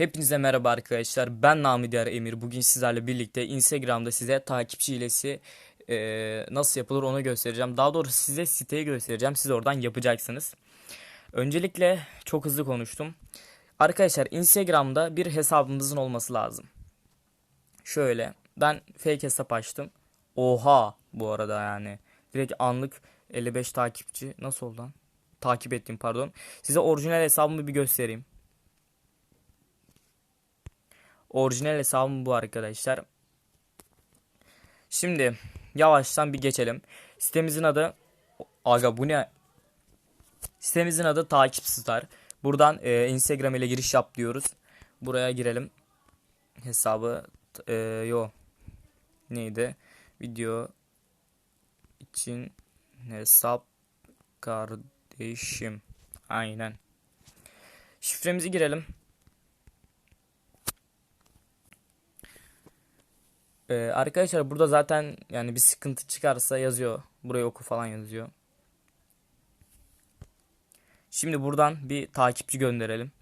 Hepinize merhaba arkadaşlar. Ben Nami Diyar Emir. Bugün sizlerle birlikte Instagram'da size takipçi hilesi eee, nasıl yapılır onu göstereceğim. Daha doğrusu size siteyi göstereceğim. Siz oradan yapacaksınız. Öncelikle çok hızlı konuştum. Arkadaşlar Instagram'da bir hesabımızın olması lazım. Şöyle ben fake hesap açtım. Oha bu arada yani. Direkt anlık 55 takipçi. Nasıl oldu lan? Takip ettim pardon. Size orijinal hesabımı bir göstereyim. Orijinal hesabım bu arkadaşlar. Şimdi yavaştan bir geçelim. Sitemizin adı Aga bu ne? Sitemizin adı Takip Star. Buradan e, Instagram ile giriş yap diyoruz. Buraya girelim. Hesabı e, yo neydi? Video için hesap kardeşim. Aynen. Şifremizi girelim. Ee, arkadaşlar burada zaten yani bir sıkıntı çıkarsa yazıyor. Buraya oku falan yazıyor. Şimdi buradan bir takipçi gönderelim.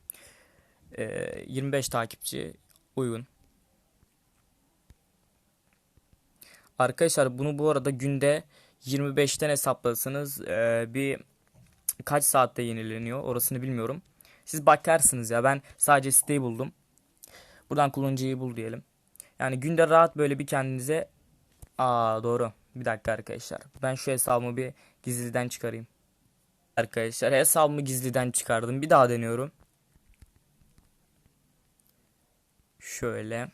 Ee, 25 takipçi uygun. Arkadaşlar bunu bu arada günde 25'ten hesaplasanız ee, bir kaç saatte yenileniyor orasını bilmiyorum. Siz bakarsınız ya ben sadece siteyi buldum. Buradan kullanıcıyı bul diyelim. Yani günde rahat böyle bir kendinize Aa doğru. Bir dakika arkadaşlar. Ben şu hesabımı bir gizliden çıkarayım. Arkadaşlar hesabımı gizliden çıkardım. Bir daha deniyorum. Şöyle.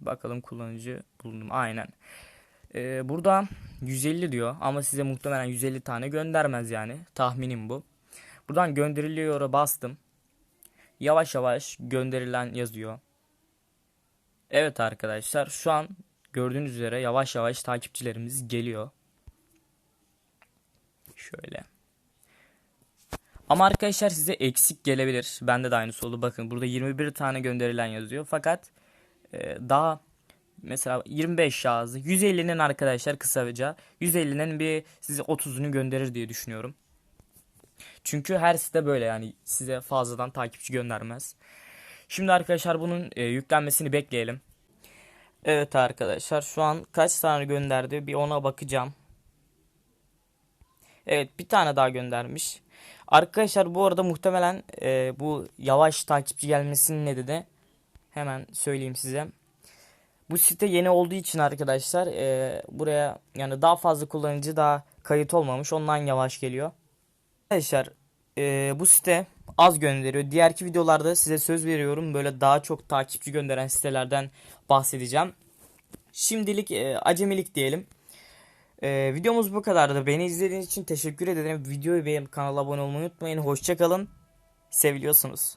Bakalım kullanıcı buldum. Aynen. Ee, burada 150 diyor ama size muhtemelen 150 tane göndermez yani. Tahminim bu. Buradan gönderiliyor'a bastım. Yavaş yavaş gönderilen yazıyor. Evet arkadaşlar şu an gördüğünüz üzere yavaş yavaş takipçilerimiz geliyor. Şöyle. Ama arkadaşlar size eksik gelebilir. Bende de aynısı oldu. Bakın burada 21 tane gönderilen yazıyor. Fakat e, daha mesela 25 yazdı. 150'nin arkadaşlar kısaca 150'nin bir size 30'unu gönderir diye düşünüyorum. Çünkü her site böyle yani size fazladan takipçi göndermez. Şimdi arkadaşlar bunun e, yüklenmesini bekleyelim. Evet arkadaşlar şu an kaç tane gönderdi bir ona bakacağım. Evet bir tane daha göndermiş. Arkadaşlar bu arada muhtemelen e, bu yavaş takipçi gelmesinin nedeni hemen söyleyeyim size. Bu site yeni olduğu için arkadaşlar e, buraya yani daha fazla kullanıcı daha kayıt olmamış ondan yavaş geliyor. Arkadaşlar e, bu site az gönderiyor. Diğerki videolarda size söz veriyorum böyle daha çok takipçi gönderen sitelerden bahsedeceğim. Şimdilik e, acemilik diyelim. E, videomuz bu kadardı. Beni izlediğiniz için teşekkür ederim. Videoyu beğenip kanala abone olmayı unutmayın. Hoşçakalın. Seviliyorsunuz.